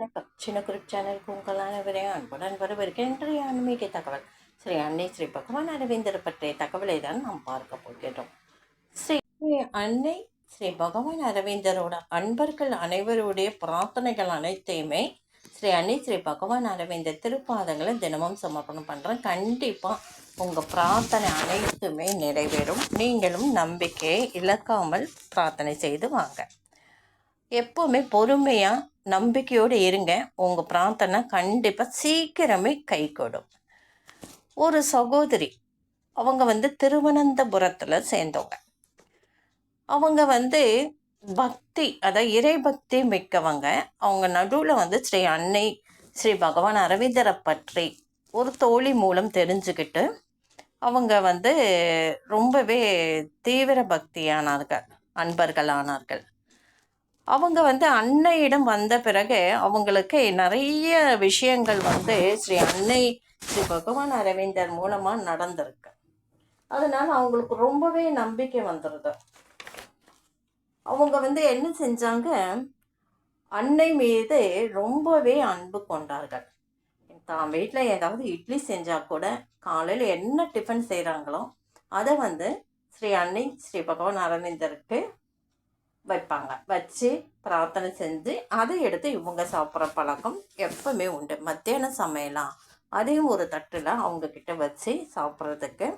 வணக்கம் சின்ன குரூப் சேனலுக்கு உங்கள் அனைவரையும் அன்புடன் வரவிருக்கின்ற ஆன்மீக தகவல் ஸ்ரீ அன்னை ஸ்ரீ பகவான் அரவிந்தர் பற்றிய தகவலை தான் நாம் பார்க்க போகிறோம் ஸ்ரீ அன்னை ஸ்ரீ பகவான் அரவிந்தரோட அன்பர்கள் அனைவருடைய பிரார்த்தனைகள் அனைத்தையுமே ஸ்ரீ அன்னை ஸ்ரீ பகவான் அரவிந்தர் திருப்பாதங்களை தினமும் சமர்ப்பணம் பண்ணுறேன் கண்டிப்பாக உங்கள் பிரார்த்தனை அனைத்துமே நிறைவேறும் நீங்களும் நம்பிக்கையை இழக்காமல் பிரார்த்தனை செய்து வாங்க எப்போவுமே பொறுமையாக நம்பிக்கையோடு இருங்க. உங்கள் பிரார்த்தனை கண்டிப்பாக சீக்கிரமே கை கொடும் ஒரு சகோதரி அவங்க வந்து திருவனந்தபுரத்தில் சேர்ந்தவங்க. அவங்க வந்து பக்தி அதாவது இறை பக்தி மிக்கவங்க. அவங்க நடுவில் வந்து ஸ்ரீ அன்னை ஸ்ரீ பகவான் அரவிந்தரை பற்றி ஒரு தோழி மூலம் தெரிஞ்சுக்கிட்டு அவங்க வந்து ரொம்பவே தீவிர பக்தியானார்கள் அன்பர்களானார்கள் அவங்க வந்து அன்னையிடம் வந்த பிறகு அவங்களுக்கு நிறைய விஷயங்கள் வந்து ஸ்ரீ அன்னை ஸ்ரீ பகவான் அரவிந்தர் மூலமாக நடந்திருக்கு. அதனால் அவங்களுக்கு ரொம்பவே நம்பிக்கை வந்துடுது அவங்க வந்து என்ன செஞ்சாங்க? அன்னை மீது ரொம்பவே அன்பு கொண்டார்கள். தான் வீட்டில் ஏதாவது இட்லி செஞ்சால் கூட காலையில் என்ன டிஃபன் செய்கிறாங்களோ அதை வந்து ஸ்ரீ அன்னை ஸ்ரீ பகவான் அரவிந்தருக்கு வைப்பாங்க. வச்சு பிரார்த்தனை செஞ்சு அதை எடுத்து இவங்க சாப்பிட்ற பழக்கம் எப்பவுமே உண்டு. மத்தியானம் சமையலாம் அதையும் ஒரு தட்டில் அவங்கக்கிட்ட வச்சு சாப்பிட்றதுக்கு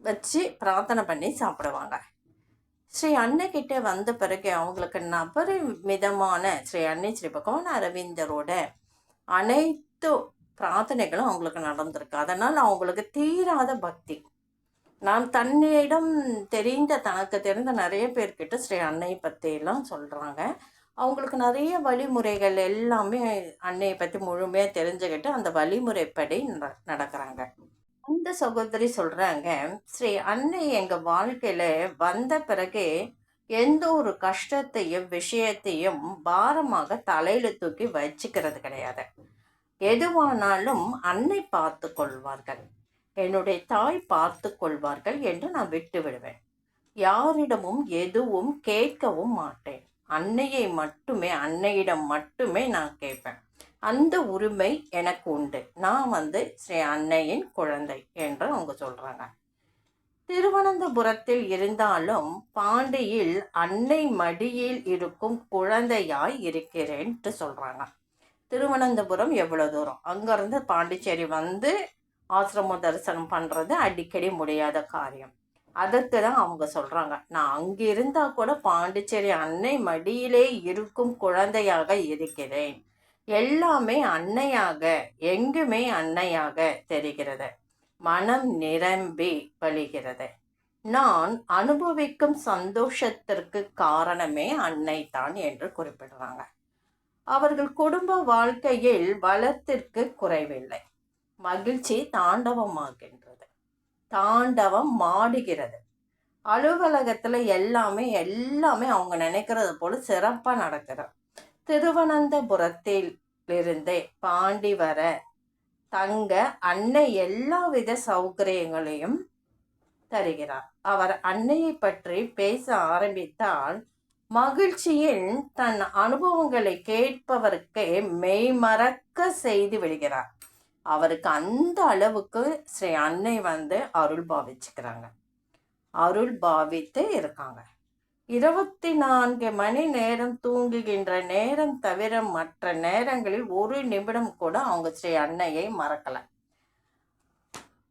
வச்சு பிரார்த்தனை பண்ணி சாப்பிடுவாங்க. ஸ்ரீ அன்னைக்கிட்ட வந்த பிறகு அவங்களுக்கு நபரிமிதமான ஸ்ரீ அன்னை ஸ்ரீ பகவான் அரவிந்தரோட அனைத்து பிரார்த்தனைகளும் அவங்களுக்கு நடந்திருக்கு. அதனால் அவங்களுக்கு தீராத பக்தி. நான் தன்னிடம் தெரிந்த தனக்கு தெரிந்த நிறைய பேர்கிட்ட ஸ்ரீ அன்னை பற்றியெல்லாம் சொல்கிறாங்க அவங்களுக்கு நிறைய வழிமுறைகள் எல்லாமே அன்னையை பற்றி முழுமையாக தெரிஞ்சுக்கிட்டு அந்த வழிமுறைப்படி நடக்கிறாங்க. அந்த சகோதரி சொல்கிறாங்க ஸ்ரீ அன்னை எங்கள் வாழ்க்கையில் வந்த பிறகு எந்த ஒரு கஷ்டத்தையும் விஷயத்தையும் பாரமாக தலையில் தூக்கி வச்சுக்கிறது கிடையாது. எதுவானாலும் அன்னை பார்த்து கொள்வார்கள். என்னுடைய தாய் பார்த்து கொள்வார்கள் என்று நான் விட்டு விடுவேன். யாரிடமும் எதுவும் கேட்கவும் மாட்டேன். அன்னையை மட்டுமே அன்னையிடம் மட்டுமே நான் கேட்பேன். அந்த உரிமை எனக்கு உண்டு. நான் வந்து ஸ்ரீ அன்னையின் குழந்தை என்று அவங்க சொல்கிறாங்க திருவனந்தபுரத்தில் இருந்தாலும் பாண்டியில் அன்னை மடியில் இருக்கும் குழந்தையாய் இருக்கிறேன்ட்டு சொல்கிறாங்க திருவனந்தபுரம் எவ்வளோ தூரம்? அங்கேருந்து பாண்டிச்சேரி வந்து ஆசிரம தரிசனம் பண்ணுறது அடிக்கடி முடியாத காரியம். அதற்கு தான் அவங்க சொல்கிறாங்க நான் அங்கே இருந்தால் கூட பாண்டிச்சேரி அன்னை மடியிலே இருக்கும் குழந்தையாக இருக்கிறேன். எல்லாமே அன்னையாக எங்குமே அன்னையாக தெரிகிறது. மனம் நிரம்பி வழிகிறது. நான் அனுபவிக்கும் சந்தோஷத்திற்கு காரணமே அன்னை தான் என்று குறிப்பிடுறாங்க. அவர்கள் குடும்ப வாழ்க்கையில் வளத்திற்கு குறைவில்லை. மகிழ்ச்சி தாண்டவமாகின்றது. தாண்டவம் மாடுகிறது. அலுவலகத்தில் எல்லாமே எல்லாமே அவங்க நினைக்கிறது போல் சிறப்பாக நடக்கிறது. திருவனந்தபுரத்தில் இருந்தே பாண்டி வர தங்க அன்னை எல்லா வித சௌகரியங்களையும் தருகிறார். அவர் அன்னையை பற்றி பேச ஆரம்பித்தால் மகிழ்ச்சியில் தன் அனுபவங்களை கேட்பவருக்கே மெய்மறக்க செய்து விடுகிறார். அவருக்கு அந்த அளவுக்கு ஸ்ரீ அன்னை வந்து அருள் பாவிச்சுக்கிறாங்க. அருள் பாவித்து இருக்காங்க. இருபத்தி நான்கு மணி நேரம் தூங்குகின்ற நேரம் தவிர மற்ற நேரங்களில் ஒரு நிமிடம் கூட அவங்க ஸ்ரீ அன்னையை மறக்கல.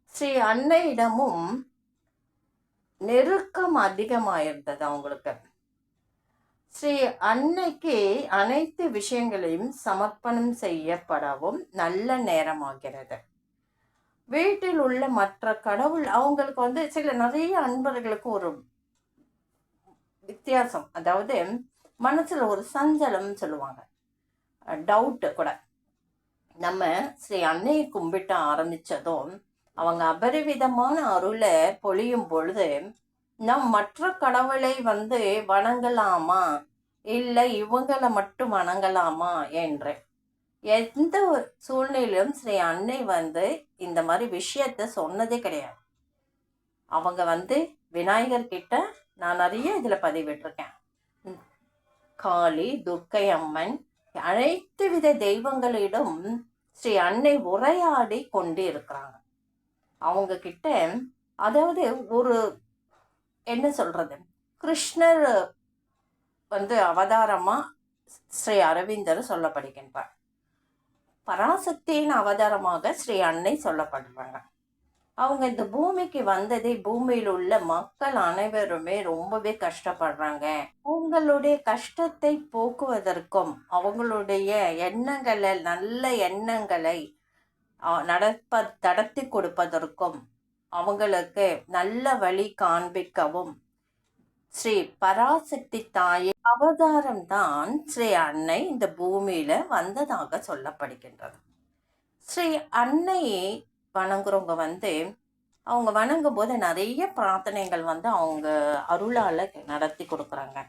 ஸ்ரீ அன்னையிடமும் நெருக்கம் அதிகமாயிருந்தது அவங்களுக்கு. ஸ்ரீ அன்னைக்கு அனைத்து விஷயங்களையும் சமர்ப்பணம் செய்யப்படவும் நல்ல நேரமாகிறது. வீட்டில் உள்ள மற்ற கடவுள் அவங்களுக்கு வந்து சில நிறைய அன்பர்களுக்கு ஒரு வித்தியாசம். அதாவது மனசில் ஒரு சஞ்சலம் சொல்லுவாங்க. டவுட்டு கூட. நம்ம ஸ்ரீ அன்னையை கும்பிட்ட ஆரம்பித்ததும் அவங்க அபரிவிதமான அருளை பொழியும் பொழுது நம் மற்ற கடவுளை வந்து வணங்கலாமா? இல்லை இவங்களை மட்டும் வணங்கலாமா? என்று எந்த சூழ்நிலையிலும் ஸ்ரீ அன்னை வந்து இந்த மாதிரி விஷயத்த சொன்னதே கிடையாது. அவங்க வந்து விநாயகர்கிட்ட நான் நிறைய இதில் பதிவிட்டிருக்கேன். காளி துர்க்கை அம்மன் அனைத்து வித தெய்வங்களிடம் ஸ்ரீ அன்னை உரையாடி கொண்டு இருக்கிறாங்க அவங்க கிட்ட அதாவது ஒரு என்ன சொல்கிறது கிருஷ்ணர் வந்து அவதாரமாக ஸ்ரீ அரவிந்தர் சொல்லப்படுகின்றார். பராசக்தியின் அவதாரமாக ஸ்ரீ அன்னை சொல்லப்படுறாங்க அவங்க இந்த பூமிக்கு வந்ததே பூமியில் உள்ள மக்கள் அனைவருமே ரொம்பவே கஷ்டப்படுறாங்க. உங்களுடைய கஷ்டத்தை போக்குவதற்கும் அவங்களுடைய எண்ணங்களை நல்ல எண்ணங்களை நடப்ப நடத்தி கொடுப்பதற்கும் அவங்களுக்கு நல்ல வழி காண்பிக்கவும். ஸ்ரீ பராசக்தி தாயின் அவதாரம் தான் ஸ்ரீ அன்னை இந்த பூமியில வந்ததாக சொல்லப்படுகின்றது. ஸ்ரீ அன்னையை வணங்குறவங்க வந்து அவங்க வணங்கும் போது நிறைய பிரார்த்தனைகள் வந்து அவங்க அருளால் நடத்தி கொடுக்குறாங்க.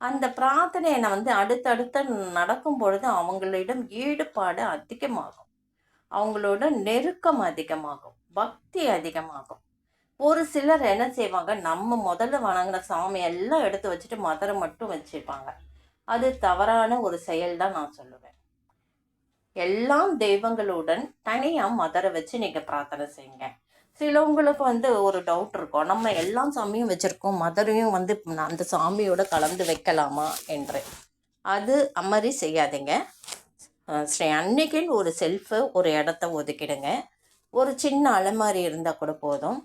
அந்த பிரார்த்தனையை வந்து அடுத்தடுத்து நடக்கும் பொழுது அவங்களிடம் ஈடுபாடு அதிகமாகும். அவங்களோட நெருக்கம் அதிகமாகும். பக்தி அதிகமாகும். ஒரு சிலர் என்ன செய்வாங்க? நம்ம முதல்ல வணங்கின சாமி எல்லாம் எடுத்து வச்சுட்டு மதரை மட்டும் வச்சுருப்பாங்க அது தவறான ஒரு செயல் தான் நான் சொல்லுவேன். எல்லாம் தெய்வங்களுடன் தனியாக மதரை வச்சு நீங்கள் பிரார்த்தனை செய்யுங்க. சிலவங்களுக்கு வந்து ஒரு டவுட் இருக்கும். நம்ம எல்லா சாமியும் வச்சுருக்கோம். மதரையும் வந்து அந்த சாமியோட கலந்து வைக்கலாமா என்று. அது அம்மரி செய்யாதீங்க. ஸ்ரீ அன்னைக்குன்னு ஒரு செல்ஃபு ஒரு இடத்த ஒதுக்கிடுங்க. ஒரு சின்ன அலமாரி இருந்தால் கூட போதும்.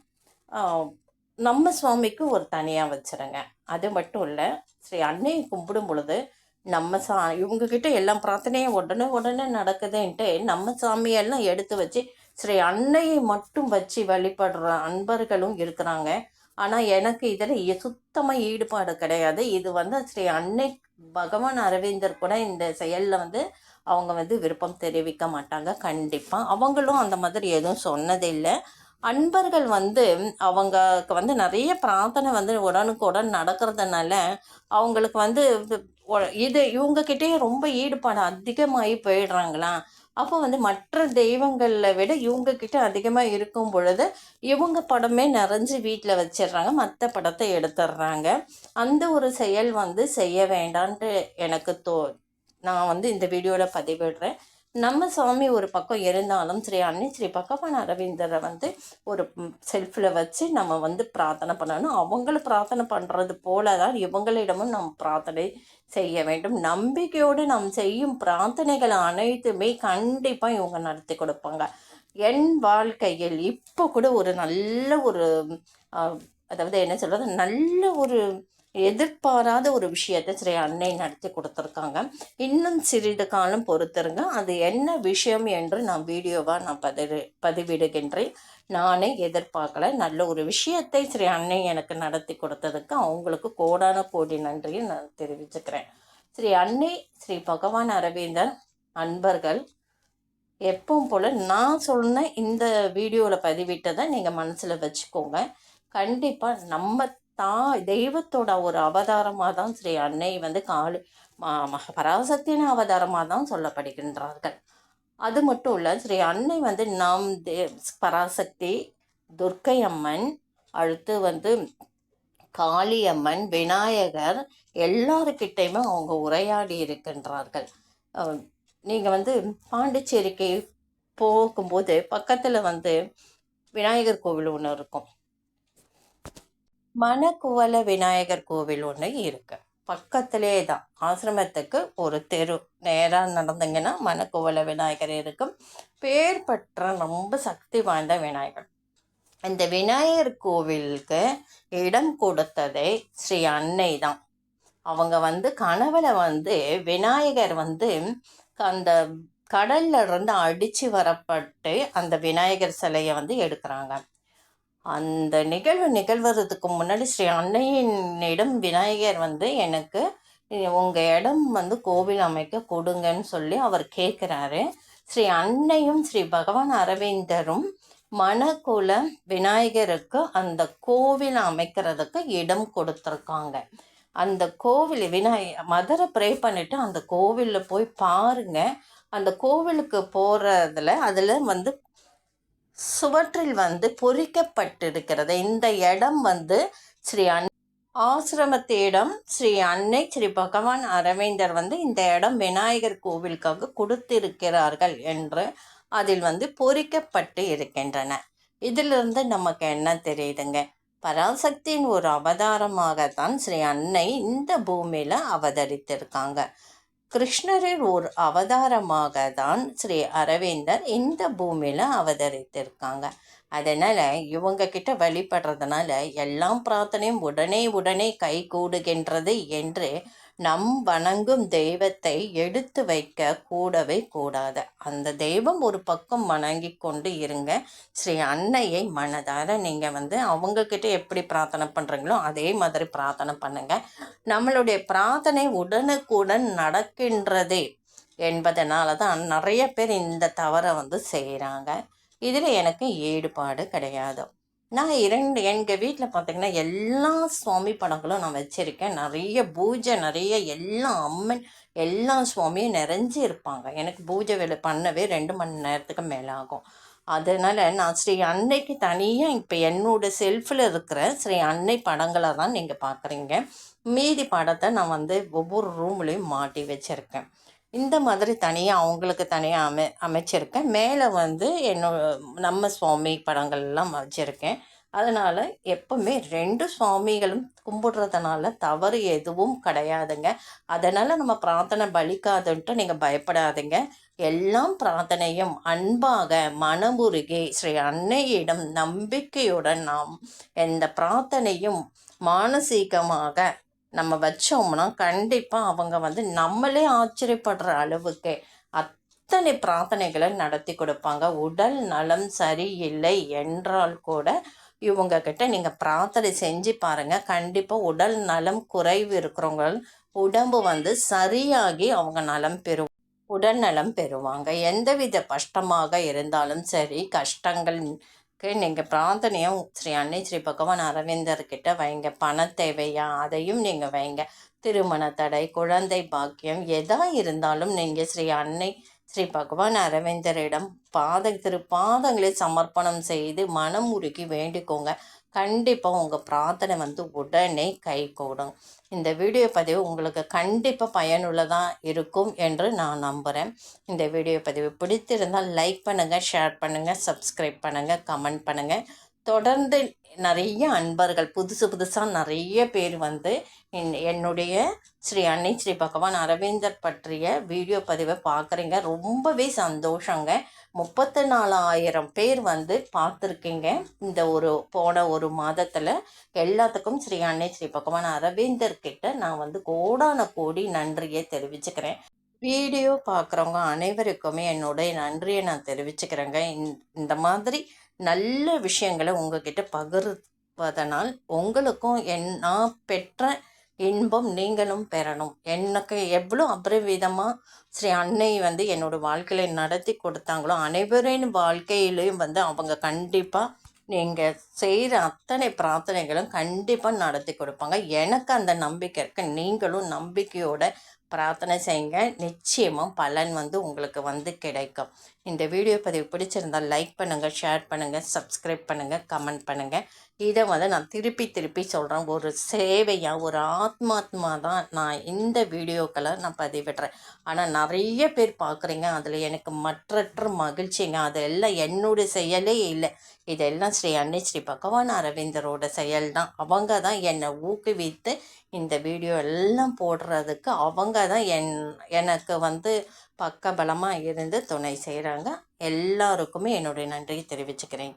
நம்ம சுவாமிக்கு ஒரு தனியாக வச்சுருங்க. அது மட்டும் இல்லை ஸ்ரீ அன்னையை கும்பிடும் பொழுது நம்ம சா இவங்கக்கிட்ட எல்லாம் பிரார்த்தனையும் உடனே உடனே நடக்குதுன்ட்டு நம்ம சாமியெல்லாம் எடுத்து வச்சு ஸ்ரீ அன்னையை மட்டும் வச்சு வழிபடுற அன்பர்களும் இருக்கிறாங்க. ஆனால் எனக்கு இதில் சுத்தமாக ஈடுபாடு கிடையாது. இது வந்து ஸ்ரீ அன்னை பகவான் அரவிந்தர் கூட இந்த செயலில் வந்து அவங்க வந்து விருப்பம் தெரிவிக்க மாட்டாங்க. கண்டிப்பாக அவங்களும் அந்த மாதிரி எதுவும் சொன்னதில்லை. அன்பர்கள் வந்து அவங்களுக்கு வந்து நிறைய பிரார்த்தனை வந்து உடனுக்குடன் நடக்கிறதுனால அவங்களுக்கு வந்து இது இவங்கக்கிட்டே ரொம்ப ஈடுபாடு அதிகமாகி போயிடுறாங்களா? அப்போ வந்து மற்ற தெய்வங்களில் விட இவங்கக்கிட்ட அதிகமாக இருக்கும் பொழுது இவங்க படமே நிறைஞ்சு வீட்டில் வச்சிடுறாங்க. மற்ற படத்தை எடுத்துடுறாங்க. அந்த ஒரு செயல் வந்து செய்ய வேண்டான்ட்டு எனக்கு தோ நான் வந்து இந்த வீடியோவில் பதிவிடுறேன். நம்ம சாமி ஒரு பக்கம் இருந்தாலும் ஸ்ரீ அன்னை ஸ்ரீ பகவான் அரவிந்தரை வந்து ஒரு செல்ஃபில் வச்சு நம்ம வந்து பிரார்த்தனை பண்ணணும். அவங்கள பிரார்த்தனை பண்ணுறது போல தான் இவங்களிடமும் நம் பிரார்த்தனை செய்ய வேண்டும். நம்பிக்கையோடு நாம் செய்யும் பிரார்த்தனைகள் அனைத்துமே கண்டிப்பாக இவங்க நடத்தி கொடுப்பாங்க. என் வாழ்க்கையில் இப்போ கூட ஒரு நல்ல ஒரு அதாவது என்ன சொல்கிறது நல்ல ஒரு எதிர்பாராத ஒரு விஷயத்தை ஸ்ரீ அன்னை நடத்தி கொடுத்துருக்காங்க. இன்னும் சிறிது காலம் பொறுத்திருங்க. அது என்ன விஷயம் என்று நான் வீடியோவாக நான் பதிவு பதிவிடுகின்றேன். நானே எதிர்பார்க்கல. நல்ல ஒரு விஷயத்தை ஸ்ரீ அன்னை எனக்கு நடத்தி கொடுத்ததுக்கு அவங்களுக்கு கோடான கோடி நன்றியும் நான் தெரிவிச்சுக்கிறேன். ஸ்ரீ அன்னை ஸ்ரீ பகவான் அரவிந்தர் அன்பர்கள் எப்பவும் போல் நான் சொன்ன இந்த வீடியோவில் பதிவிட்டதை நீங்கள் மனசில் வச்சுக்கோங்க. கண்டிப்பாக நம்ம தான் தெய்வத்தோட ஒரு அவதாரமாக தான் ஸ்ரீ அன்னை வந்து காளி பராசக்தியின் அவதாரமாக தான் சொல்லப்படுகின்றார்கள். அது மட்டும் இல்லை ஸ்ரீ அன்னை வந்து நாம் தே பராசக்தி துர்க்கை அம்மன் அடுத்து வந்து காளியம்மன் விநாயகர் எல்லாருக்கிட்டையுமே அவங்க உரையாடி இருக்கின்றார்கள். நீங்கள் வந்து பாண்டிச்சேரிக்கு போகும்போது பக்கத்தில் வந்து விநாயகர் கோவில் ஒன்று இருக்கும். மணக்குவல விநாயகர் கோவில் ஒன்று இருக்கு. பக்கத்திலே தான் ஆசிரமத்துக்கு ஒரு தெரு. நேராக நடந்தீங்கன்னா மணக்குவல விநாயகர் இருக்கும். பேர் பெற்ற ரொம்ப சக்தி வாய்ந்த விநாயகர். இந்த விநாயகர் கோவிலுக்கு இடம் கொடுத்ததே ஸ்ரீ அன்னை தான் அவங்க வந்து கனவுல வந்து விநாயகர் வந்து அந்த கடல்ல இருந்து அடித்து வரப்பட்டு அந்த விநாயகர் சிலையை வந்து எடுக்கிறாங்க. அந்த நிகழ்வு நிகழ்வதுக்கு முன்னாடி ஸ்ரீ அன்னையினிடம் விநாயகர் வந்து எனக்கு உங்கள் இடம் வந்து கோவில் அமைக்க கொடுங்கன்னு சொல்லி அவர் கேட்குறாரு. ஸ்ரீ அன்னையும் ஸ்ரீ பகவான் அரவிந்தரும் மணக்குல விநாயகருக்கு அந்த கோவில் அமைக்கிறதுக்கு இடம் கொடுத்துருக்காங்க. அந்த கோவில் விநாய மதரை ப்ரே பண்ணிவிட்டு அந்த கோவிலில் போய் பாருங்கள் அந்த கோவிலுக்கு போகிறதுல அதில் வந்து சுவற்றில் வந்து பொறிக்கப்பட்டிருக்கிறது. இந்த இடம் வந்து ஸ்ரீ அன் ஆசிரமத்திடம் ஸ்ரீ அன்னை ஸ்ரீ பகவான் அரவிந்தர் வந்து இந்த இடம் விநாயகர் கோவிலுக்காக கொடுத்திருக்கிறார்கள் என்று அதில் வந்து பொறிக்கப்பட்டு இருக்கின்றன. இதிலிருந்து நமக்கு என்ன தெரியுதுங்க? பராசக்தியின் ஒரு அவதாரமாகத்தான் ஸ்ரீ அன்னை இந்த பூமியில் அவதரித்திருக்காங்க. கிருஷ்ணரின் ஒரு அவதாரமாக தான் ஸ்ரீ அரவிந்தர் இந்த பூமியில் அவதரித்திருக்காங்க. அதனால் இவங்க கிட்ட வழிபடுறதுனால எல்லாம் பிரார்த்தனையும் உடனே உடனே கை கூடுகின்றது என்று நம் வணங்கும் தெய்வத்தை எடுத்து வைக்க கூடவே கூடாது. அந்த தெய்வம் ஒரு பக்கம் வணங்கி கொண்டு இருங்க. ஸ்ரீ அன்னையை மனதார நீங்கள் வந்து அவங்கக்கிட்ட எப்படி பிரார்த்தனை பண்ணுறீங்களோ அதே மாதிரி பிரார்த்தனை பண்ணுங்கள் நம்மளுடைய பிரார்த்தனை உடனுக்குடன் நடக்கின்றதே என்பதனால தான் நிறைய பேர் இந்த தவறை வந்து செய்கிறாங்க இதில் எனக்கு ஈடுபாடு கிடையாது. நான் இரண்டு எங்கள் வீட்டில் பார்த்திங்கன்னா எல்லா சுவாமி படங்களும் நான் வச்சுருக்கேன். நிறைய பூஜை நிறைய எல்லா அம்மன் எல்லா சுவாமியும் நிறைஞ்சு இருப்பாங்க. எனக்கு பூஜை வேலை பண்ணவே ரெண்டு மணி நேரத்துக்கு மேலே ஆகும். அதனால் நான் ஸ்ரீ அன்னைக்கு தனியாக இப்போ என்னோடய செல்ஃபில் இருக்கிற ஸ்ரீ அன்னை படங்களை தான் நீங்கள் பார்க்குறீங்க மீதி படத்தை நான் வந்து ஒவ்வொரு ரூம்லேயும் மாட்டி வச்சுருக்கேன். இந்த மாதிரி தனியாக அவங்களுக்கு தனியாக அமை அமைச்சிருக்கேன். மேலே வந்து என்னோட நம்ம சுவாமி படங்கள்லாம் வச்சுருக்கேன். அதனால் எப்போவுமே ரெண்டு சுவாமிகளும் கும்பிடுறதுனால தவறு எதுவும் கிடையாதுங்க. அதனால் நம்ம பிரார்த்தனை பலிக்காதுன்ட்டு நீங்கள் பயப்படாதீங்க. எல்லாம் பிரார்த்தனையும் அன்பாக மனமுருகி ஸ்ரீ அன்னையிடம் நம்பிக்கையுடன் நாம் எந்த பிரார்த்தனையும் மானசீகமாக நம்ம வச்சோம்னா கண்டிப்பாக அவங்க வந்து நம்மளே ஆச்சரியப்படுற அளவுக்கு அத்தனை பிரார்த்தனைகளை நடத்தி கொடுப்பாங்க. உடல் நலம் சரியில்லை என்றால் கூட இவங்கக்கிட்ட நீங்கள் பிரார்த்தனை செஞ்சு பாருங்கள் கண்டிப்பாக உடல் நலம் குறைவு இருக்கிறவங்க உடம்பு வந்து சரியாகி அவங்க நலம் பெறும் உடல் நலம் பெறுவாங்க. எந்தவித கஷ்டமாக இருந்தாலும் சரி கஷ்டங்கள் நீங்கள் பிரார்த்தனையும் ஸ்ரீ அன்னை ஸ்ரீ பகவான் அரவிந்தர்கிட்ட வைங்க. பண தேவையா? அதையும் நீங்கள் வைங்க. திருமண தடை குழந்தை பாக்கியம் எதா இருந்தாலும் நீங்கள் ஸ்ரீ அன்னை ஸ்ரீ பகவான் அரவிந்தரிடம் பாத திரு பாதங்களை சமர்ப்பணம் செய்து மனம் உருகி வேண்டிக்கோங்க. கண்டிப்பாக உங்கள் பிரார்த்தனை வந்து உடனே கை கூடும். இந்த வீடியோ பதிவு உங்களுக்கு கண்டிப்பாக பயனுள்ளதாக இருக்கும் என்று நான் நம்புகிறேன் இந்த வீடியோ பதிவு பிடித்திருந்தால் லைக் பண்ணுங்கள் ஷேர் பண்ணுங்கள் சப்ஸ்கிரைப் பண்ணுங்கள் கமெண்ட் பண்ணுங்கள் தொடர்ந்து நிறைய அன்பர்கள் புதுசு புதுசாக நிறைய பேர் வந்து என்னுடைய ஸ்ரீ அன்னை ஸ்ரீ பகவான் அரவிந்தர் பற்றிய வீடியோ பதிவை பார்க்குறீங்க. ரொம்பவே சந்தோஷங்க. முப்பத்தி நாலாயிரம் பேர் வந்து பார்த்துருக்கீங்க. இந்த ஒரு போன ஒரு மாதத்தில் எல்லாத்துக்கும் ஸ்ரீ அன்னை ஸ்ரீ பகவான் அரவிந்தர் கிட்ட நான் வந்து கோடான கோடி நன்றியை தெரிவிச்சுக்கிறேன். வீடியோ பார்க்குறவங்க அனைவருக்குமே என்னுடைய நன்றியை நான் தெரிவிச்சுக்கிறேங்க. இந்த மாதிரி நல்ல விஷயங்களை உங்ககிட்ட பகிர்வதனால் உங்களுக்கும் என் நான் பெற்ற இன்பம் நீங்களும் பெறணும். எனக்கு எவ்வளோ அபரிவிதமாக ஸ்ரீ அன்னை வந்து என்னோடய வாழ்க்கையில் நடத்தி கொடுத்தாங்களோ அனைவரின் வாழ்க்கையிலையும் வந்து அவங்க கண்டிப்பாக நீங்கள் செய்கிற அத்தனை பிரார்த்தனைகளும் கண்டிப்பாக நடத்தி கொடுப்பாங்க. எனக்கு அந்த நம்பிக்கை இருக்குது நீங்களும் நம்பிக்கையோட பிரார்த்தனை செய்யுங்க. நிச்சயமாக பலன் வந்து உங்களுக்கு வந்து கிடைக்கும். இந்த வீடியோ பதிவு பிடிச்சிருந்தால் லைக் பண்ணுங்கள் ஷேர் பண்ணுங்கள் சப்ஸ்கிரைப் பண்ணுங்கள் கமெண்ட் பண்ணுங்கள் இதை வந்து நான் திருப்பி திருப்பி சொல்கிறேன் ஒரு சேவையாக ஒரு ஆத்மாத்மா தான் நான் இந்த வீடியோக்களை நான் பதிவிடுறேன். ஆனால் நிறைய பேர் பார்க்குறீங்க அதில் எனக்கு மற்றற்ற மகிழ்ச்சிங்க. அதெல்லாம் என்னோட செயலே இல்லை. இதெல்லாம் ஸ்ரீ அன்னை ஸ்ரீ பகவான் அரவிந்தரோட செயல் தான். அவங்க தான் என்னை ஊக்குவித்து இந்த வீடியோ எல்லாம் போடுறதுக்கு அவங்க தான் என் எனக்கு வந்து பக்க பலமாக இருந்து துணை செய்கிறாங்க எல்லாருக்குமே என்னுடைய நன்றியை தெரிவிச்சுக்கிறேன்.